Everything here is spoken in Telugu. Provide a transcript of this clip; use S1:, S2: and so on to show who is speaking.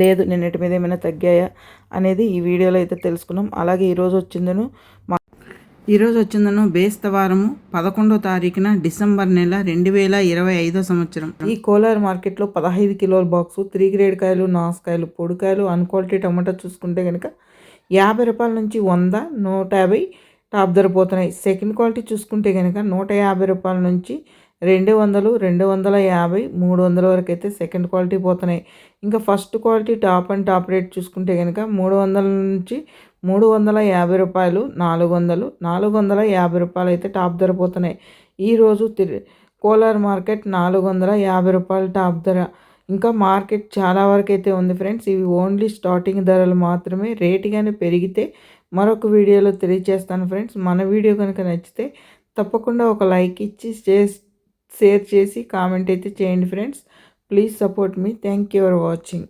S1: లేదు నిన్నటి మీద ఏమైనా తగ్గాయా అనేది ఈ వీడియోలో అయితే తెలుసుకున్నాం. అలాగే ఈరోజు వచ్చిందను మా ఈరోజు వచ్చిందను బేస్తవారము పదకొండో తారీఖున డిసెంబర్ నెల రెండు వేల ఇరవై ఐదో సంవత్సరం. ఈ కోలార్ మార్కెట్లో పదహైదు కిలోల బాక్సు త్రీ గ్రేడ్ కాయలు నాసుకాయలు పొడికాయలు అన్క్వాలిటీ టమాటా చూసుకుంటే కనుక యాభై రూపాయల నుంచి వంద నూట యాభై టాప్ ధర పోతున్నాయి. సెకండ్ క్వాలిటీ చూసుకుంటే కనుక నూట యాభై రూపాయల నుంచి రెండు వందలు రెండు వందల యాభై మూడు వందల వరకు అయితే సెకండ్ క్వాలిటీ పోతున్నాయి. ఇంకా first quality top and top rate చూసుకుంటే కనుక మూడు వందల నుంచి మూడు వందల యాభై రూపాయలు నాలుగు వందలు నాలుగు వందల యాభై రూపాయలు అయితే టాప్ ధర పోతున్నాయి. ఈరోజు కోలార్ మార్కెట్ నాలుగు వందల యాభై రూపాయలు టాప్ ధర. ఇంకా మార్కెట్ చాలా వరకు అయితే ఉంది ఫ్రెండ్స్ ఇవి ఓన్లీ స్టార్టింగ్ ధరలు మాత్రమే. రేటు కానీ పెరిగితే మరొక వీడియోలో తెలియజేస్తాను ఫ్రెండ్స్ మన వీడియో కనుక నచ్చితే తప్పకుండా ఒక లైక్ ఇచ్చి షేర్ చేసి కామెంట్ అయితే చేయండి friends. Please support me. Thank you for watching.